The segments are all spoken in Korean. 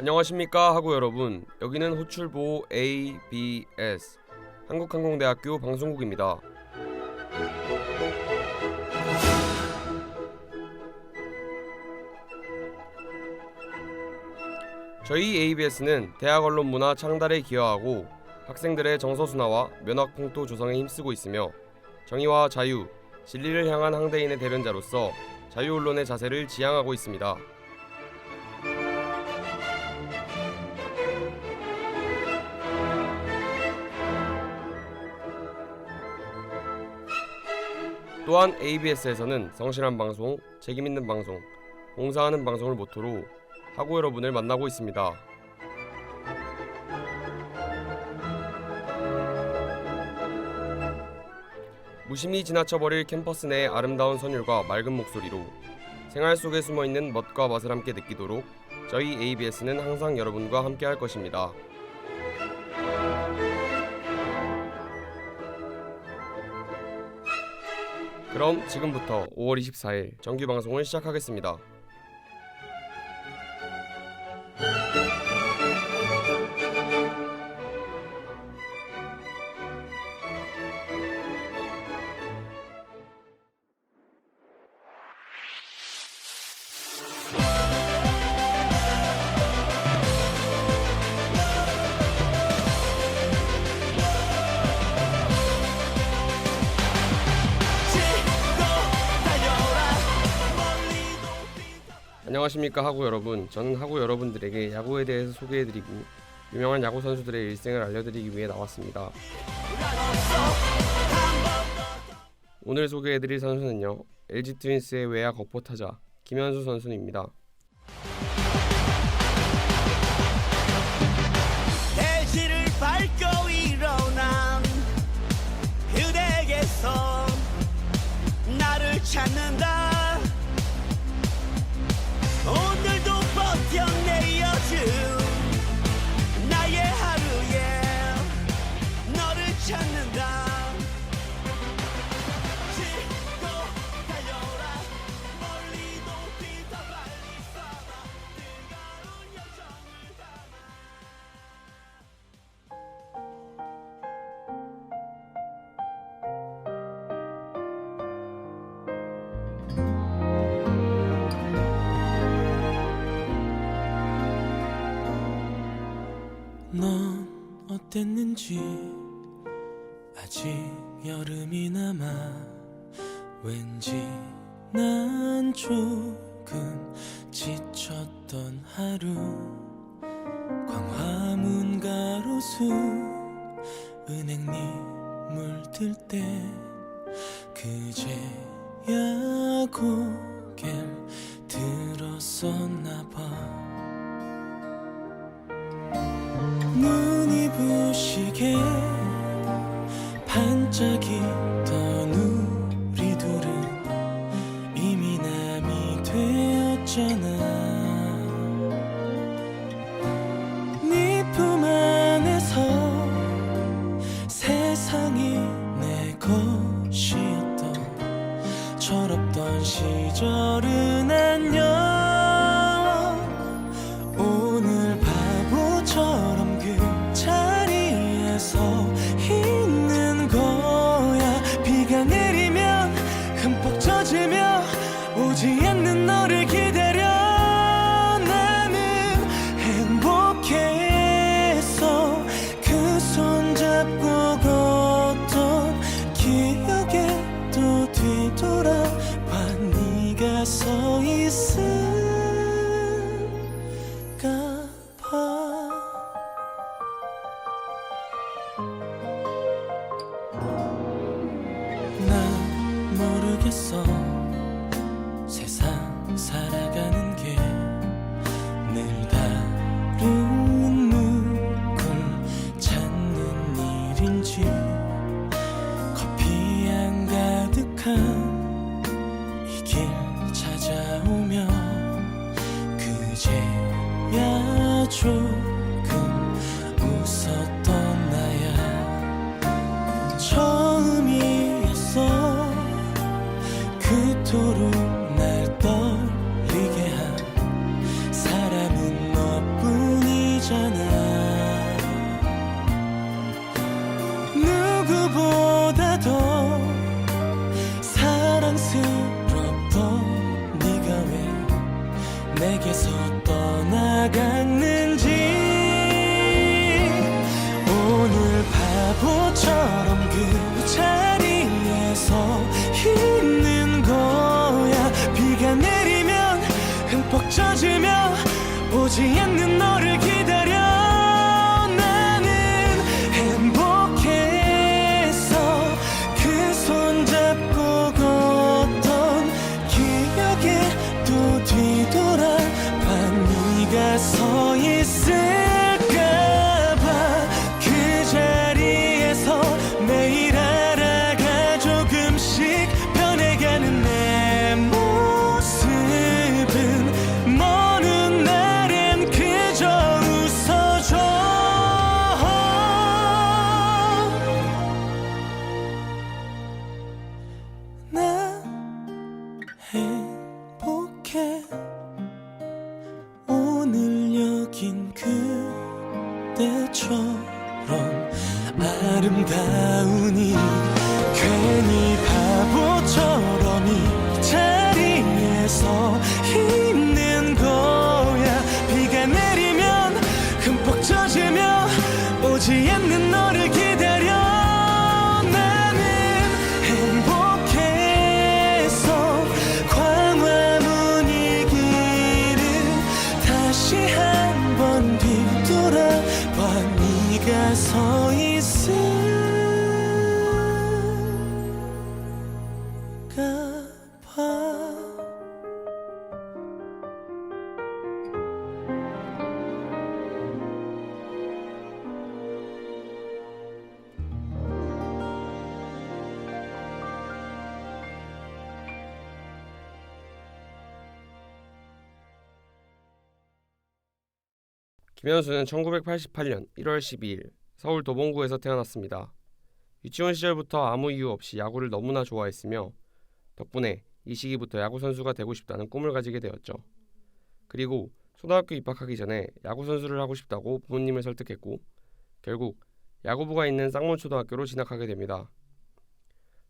안녕하십니까 하고 여러분 여기는 호출보 ABS 한국항공대학교 방송국입니다. 저희 ABS는 대학 언론 문화 창달에 기여하고 학생들의 정서 순화와 면학 풍토 조성에 힘쓰고 있으며 정의와 자유, 진리를 향한 항대인의 대변자로서 자유 언론의 자세를 지향하고 있습니다. 또한 ABS에서는 성실한 방송, 책임 있는 방송, 봉사하는 방송을 모토로 하고 여러분을 만나고 있습니다. 무심히 지나쳐버릴 캠퍼스 내의 아름다운 선율과 맑은 목소리로 생활 속에 숨어 있는 멋과 맛을 함께 느끼도록 저희 ABS는 항상 여러분과 함께 할 것입니다. 그럼 지금부터 5월 24일 정규 방송을 시작하겠습니다. 안녕하십니까 하구 여러분. 저는 하구 여러분들에게 야구에 대해서 소개해드리고 유명한 야구 선수들의 일생을 알려드리기 위해 나왔습니다. 오늘 소개해드릴 선수는요 LG 트윈스의 외야 거포 타자 김현수 선수입니다. 찾는다 가로수 은행잎 물들 때 그제야 고개를 들었었나 봐 그 흠뻑 젖으며 오지 않는 너를 그때처럼 아름다우니 괜히 바보처럼 이 자리에서 김현수는 1988년 1월 12일 서울 도봉구에서 태어났습니다. 유치원 시절부터 아무 이유 없이 야구를 너무나 좋아했으며 덕분에 이 시기부터 야구 선수가 되고 싶다는 꿈을 가지게 되었죠. 그리고 초등학교 입학하기 전에 야구 선수를 하고 싶다고 부모님을 설득했고 결국 야구부가 있는 쌍문초등학교로 진학하게 됩니다.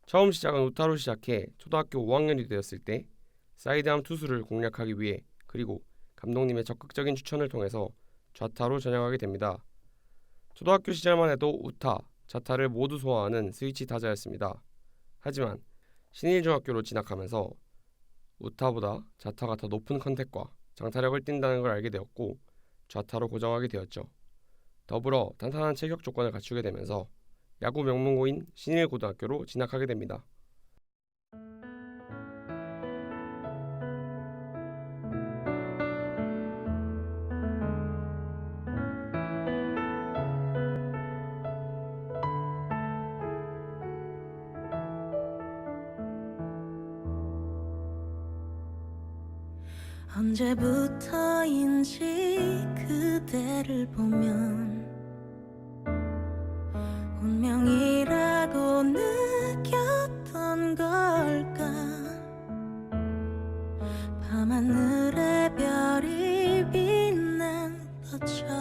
처음 시작은 우타로 시작해 초등학교 5학년이 되었을 때 사이드암 투수를 공략하기 위해 그리고 감독님의 적극적인 추천을 통해서 좌타로 전향하게 됩니다. 초등학교 시절만 해도 우타, 좌타를 모두 소화하는 스위치 타자였습니다. 하지만 신일중학교로 진학하면서 우타보다 좌타가 더 높은 컨택과 장타력을 띈다는 걸 알게 되었고 좌타로 고정하게 되었죠. 더불어 탄탄한 체격 조건을 갖추게 되면서 야구 명문고인 신일고등학교로 진학하게 됩니다. 长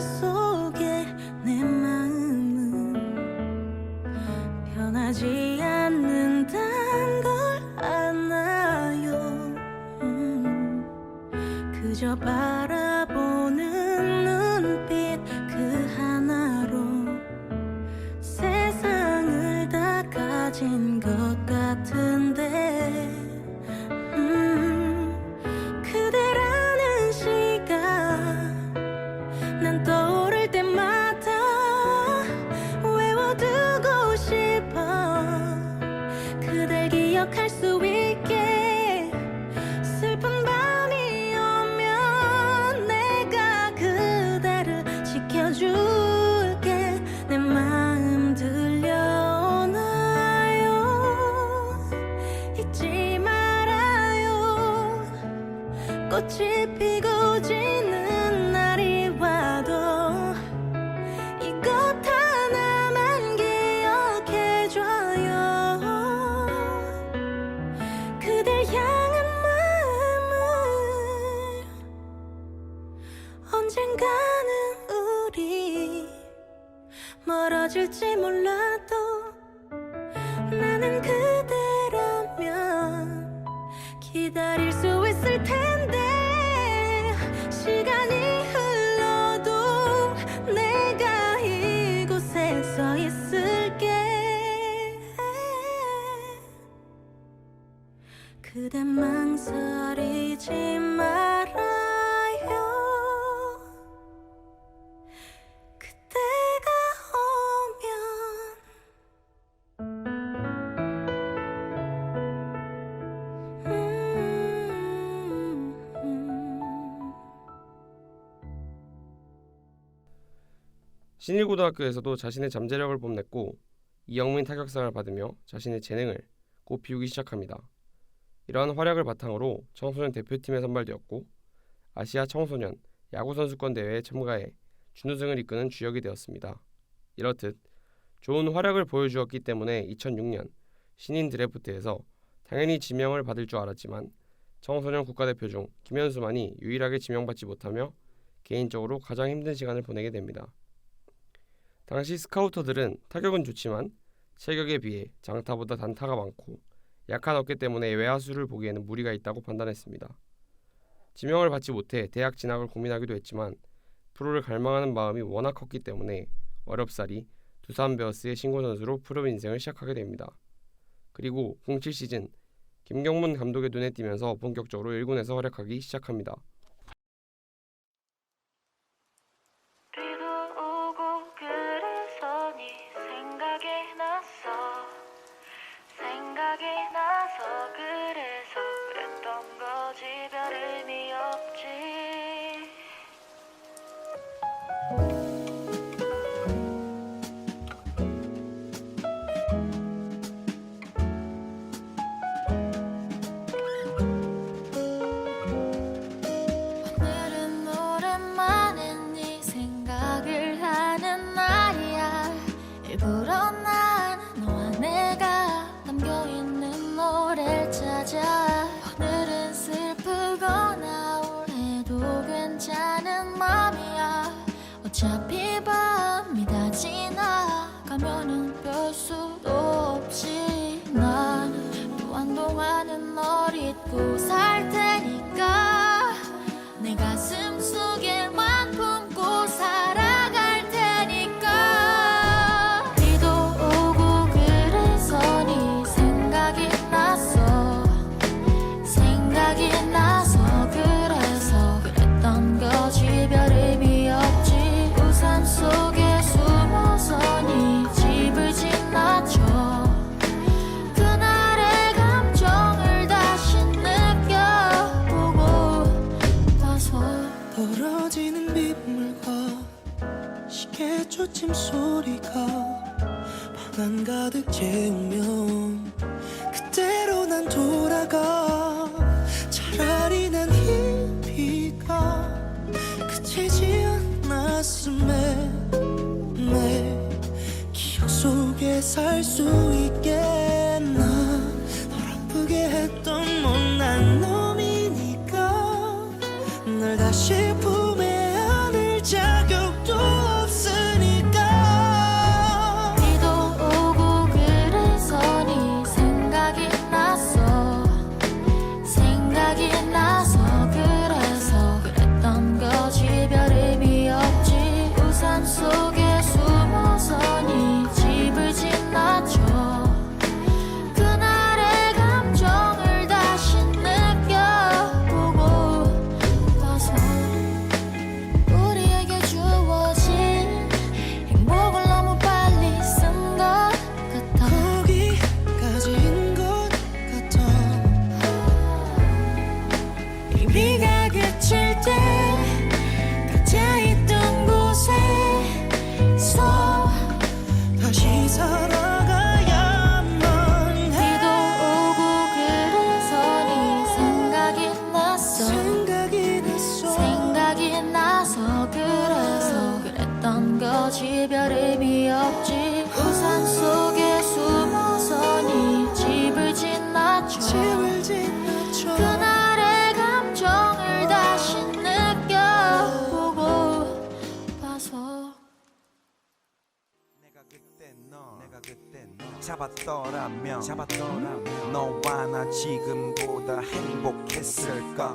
속에 내 마음은 변하지 않는단 걸 아나요. 음, 그저 바라 꽃이 피고 그대 망설이지 말아요. 그때가 오면. 음, 신일고등학교에서도 자신의 잠재력을 뽐냈고 이영민 타격상을 받으며 자신의 재능을 꽃 피우기 시작합니다. 이러한 활약을 바탕으로 청소년 대표팀에 선발되었고 아시아 청소년 야구 선수권 대회에 참가해 준우승을 이끄는 주역이 되었습니다. 이렇듯 좋은 활약을 보여주었기 때문에 2006년 신인 드래프트에서 당연히 지명을 받을 줄 알았지만 청소년 국가대표 중 김현수만이 유일하게 지명받지 못하며 개인적으로 가장 힘든 시간을 보내게 됩니다. 당시 스카우터들은 타격은 좋지만 체격에 비해 장타보다 단타가 많고 약한 어깨 때문에 외야수를 보기에는 무리가 있다고 판단했습니다. 지명을 받지 못해 대학 진학을 고민하기도 했지만 프로를 갈망하는 마음이 워낙 컸기 때문에 어렵사리 두산 베어스의 신고 선수로 프로 인생을 시작하게 됩니다. 그리고 07 시즌 김경문 감독의 눈에 띄면서 본격적으로 1군에서 활약하기 시작합니다. 잡았더라면 잡았더라면 너와 나 지금보다 행복했을까?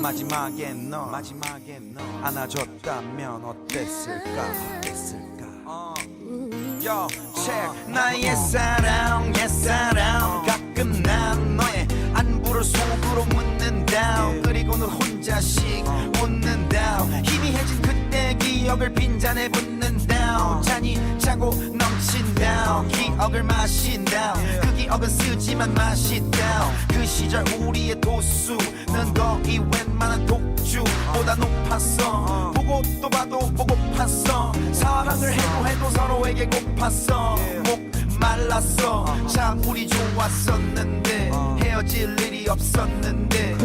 마지막에 너 마지막에 너 안아줬다면 어땠을까? 어땠을까? Yo, check. 나의 사랑 옛사랑. 가끔 난 너의 안부를 속으로 묻는다 그리고는 혼자씩 웃는다 희미해진 그때 기억을 빈잔에 붓는다 잔이 차고 넘친다 기억을 마신다 그 기억은 쓰지만 맛있다 그 시절 우리의 도수는 거의 웬만한 독주보다 높았어. 보고 또 봐도 보고팠어. 사랑을 해도 해도 서로에게 고팠어. 목 말랐어. 참 우리 좋았었는데. 헤어질 일이 없었는데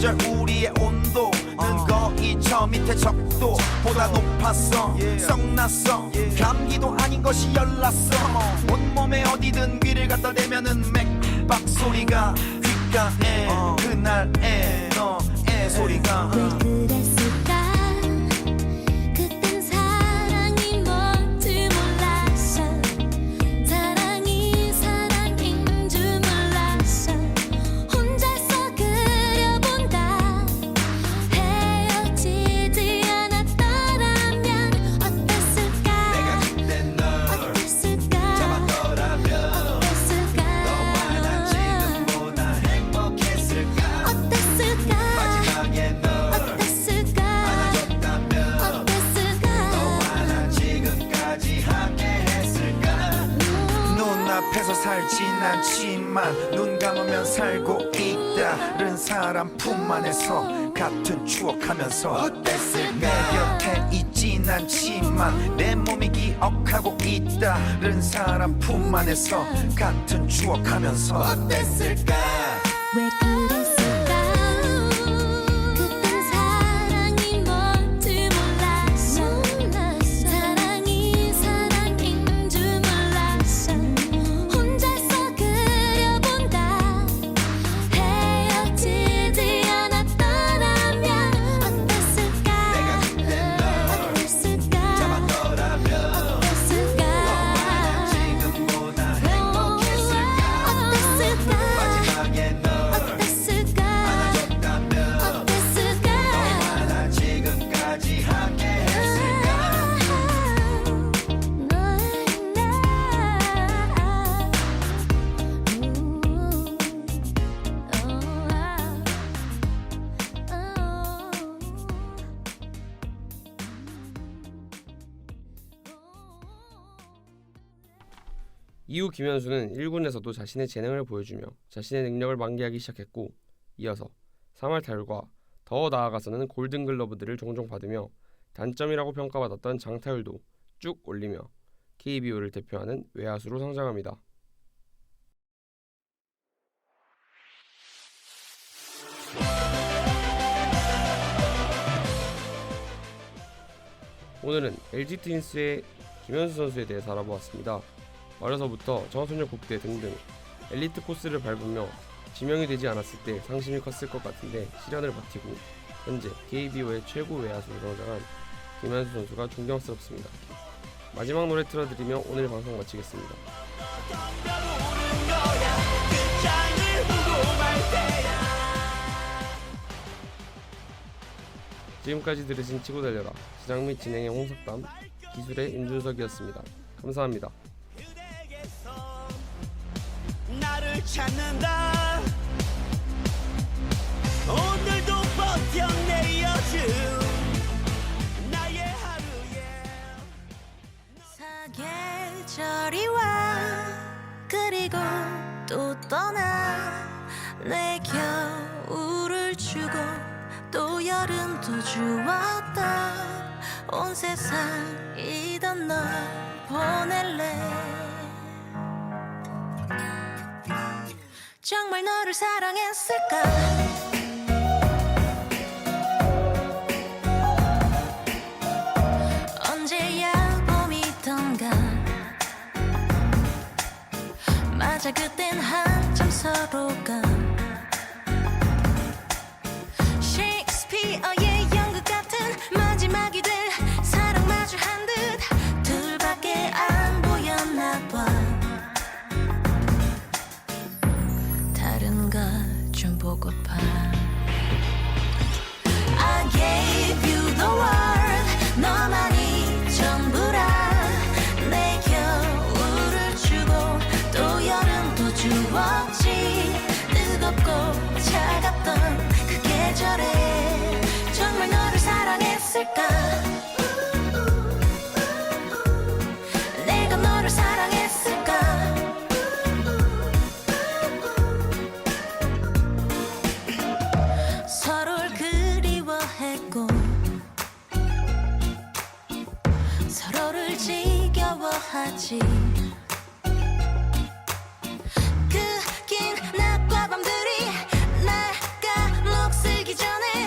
시절 우리의 온도는 거의 저 밑에 적도보다 높았어. 썩났어. 감기도 아닌 것이 열났어. 온몸에 어디든 귀를 갖다 대면은 맥박 소리가 귓가에 그날의 너의 소리가 앞에서 살진 않지만 눈 감으면 살고 있다 른 사람 품 안에서 같은 추억하면서 어땠을까 내 곁에 있진 않지만 내 몸이 기억하고 있다 른 사람 품 안에서 같은 추억하면서 어땠을까? 왜 그랬 김현수는 1군에서도 자신의 재능을 보여주며 자신의 능력을 만개하기 시작했고 이어서 3할 타율과 더 나아가서는 골든글러브들을 종종 받으며 단점이라고 평가받았던 장타율도 쭉 올리며 KBO를 대표하는 외야수로 성장합니다. 오늘은 LG 트윈스의 김현수 선수에 대해서 알아보았습니다. 어려서부터 정선열 국대 등등 엘리트 코스를 밟으며 지명이 되지 않았을 때 상심이 컸을 것 같은데 시련을 버티고 현재 KBO의 최고 외야수로 성장한 김현수 선수가 존경스럽습니다. 마지막 노래 틀어드리며 오늘 방송 마치겠습니다. 지금까지 들으신 치고 달려라 시장 및 진행의 홍석담 기술의 임준석이었습니다. 감사합니다. 찾는다. 견내어준 나의 하루에. 사계절이 와. 그리고 또 떠나. 내 겨울을 주고 또 여름도 주었다. 온 세상이던 널 보낼래 정말 너를 사랑했을까? 언제야 봄이던가? 맞아 그땐 한참 서로가. 셰익스피어의 연극 같은 마지막이 될 하지. 그 긴 낮과 밤들이 날 까먹슬기 전에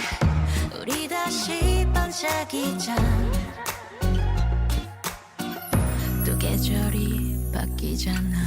우리 다시 반짝이자 또 계절이 바뀌잖아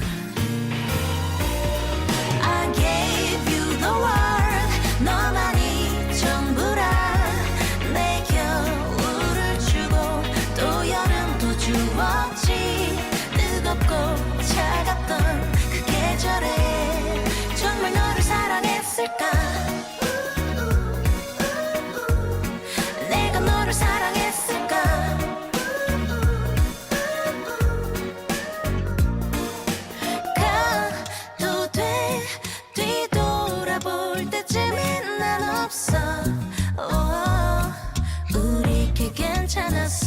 and a